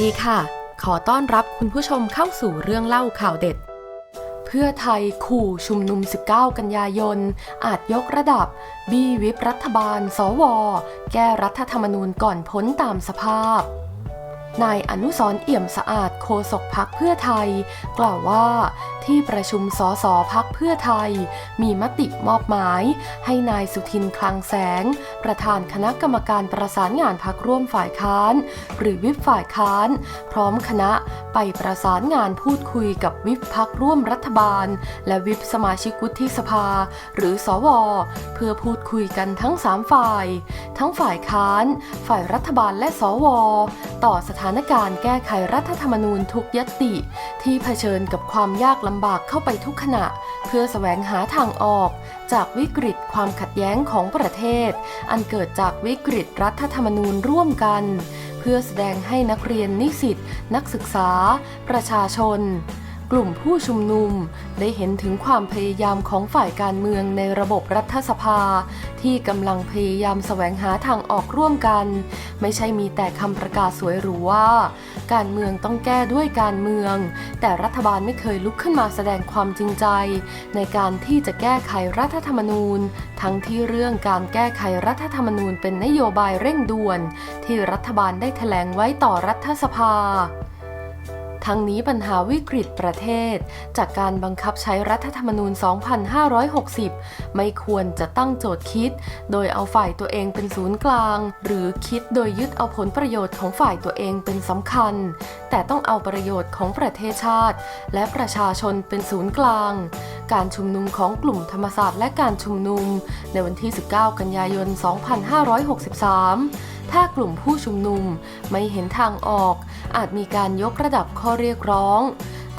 ดีค่ะ ขอต้อนรับคุณผู้ชมเข้าสู่เรื่องเล่าข่าวเด็ด เพื่อไทยขู่ชุมนุม 19 กันยายน อาจยกระดับ บีวิปรัฐบาล สว แก้รัฐธรรมนูญก่อนพ้นตามสภาพนายอนุสรเอี่ยมสะอาดโฆษกพักเพื่อไทย กล่าวว่า ที่ประชุมสสพักเพื่อไทย มีมติมอบหมาย ให้นายสุทินคลังแสง ประธานคณะกรรมการประสานงานพักร่วมฝ่ายค้าน หรือวิปฝ่ายค้าน พร้อมคณะไปประสานงานพูดคุยกับวิปพักร่วมรัฐบาล และวิปสมาชิกวุฒิสภา หรือสว เพื่อพูดคุยกันทั้ง 3 ฝ่าย ทั้งฝ่ายค้าน ฝ่ายรัฐบาลและสว ต่อสถานการณ์แก้ไขรัฐธรรมนูญทุกยติ ที่เผชิญกับความยากลำำบากเข้าไปทุกขณะ เพื่อแสวงหาทางออก จากวิกฤตความขัดแย้งของประเทศ อันเกิดจากวิกฤตรัฐธรรมนูญร่วมกัน เพื่อแสดงให้นักเรียนนิสิต นักศึกษา ประชาชน กลุ่มผู้ชุมนุมได้เห็นถึงความพยายามของฝ่ายการเมืองในระบบรัฐสภา ที่กำลังพยายามแสวงหาทางออกร่วมกัน ไม่ใช่มีแต่คำประกาศสวยหรูว่า การเมืองต้องแก้ด้วยการเมือง แต่รัฐบาลไม่เคยลุกขึ้นมาแสดงความจริงใจ ในการที่จะแก้ไขรัฐธรรมนูญ ทั้งที่เรื่องการแก้ไขรัฐธรรมนูญเป็นนโยบายเร่งด่วน ที่รัฐบาลได้แถลงไว้ต่อรัฐสภา ทั้งนี้ปัญหาวิกฤตประเทศ จากการบังคับใช้รัฐธรรมนูญ 2560 ไม่ควรจะตั้งโจทย์คิด โดยเอาฝ่ายตัวเองเป็นศูนย์กลาง หรือคิดโดยยึดเอาผลประโยชน์ของฝ่ายตัวเองเป็นสำคัญ แต่ต้องเอาประโยชน์ของประเทศชาติ และประชาชนเป็นศูนย์กลาง การชุมนุมของกลุ่มธรรมศาสตร์และการชุมนุม ในวันที่ 19 กันยายน 2563 ถ้ากลุ่มผู้ชุมนุมไม่เห็นทางออก อาจมีการยกระดับข้อเรียกร้อง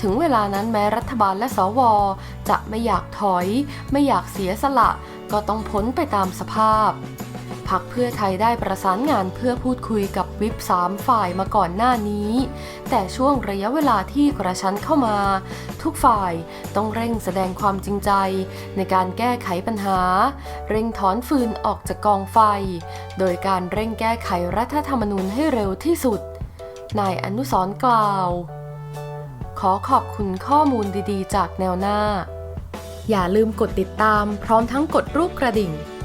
ถึงเวลานั้นแม้รัฐบาลและสว จะไม่อยากถอย ไม่อยากเสียสละ ก็ต้องพ้นไปตามสภาพ พักเพื่อไทยได้ประสานงานเพื่อพูดคุยกับวิปสามฝ่ายมาก่อนหน้านี้ แต่ช่วงระยะเวลาที่กระชั้นเข้ามา ทุกฝ่ายต้องเร่งแสดงความจริงใจ ในการแก้ไขปัญหา เร่งถอนฟืนออกจากกองไฟ โดยการเร่งแก้ไขรัฐธรรมนูญให้เร็วที่สุด นายอนุสรกล่าว ขอขอบคุณข้อมูลดีๆ จากแนวหน้า อย่าลืมกดติดตามพร้อมทั้งกดรูปกระดิ่ง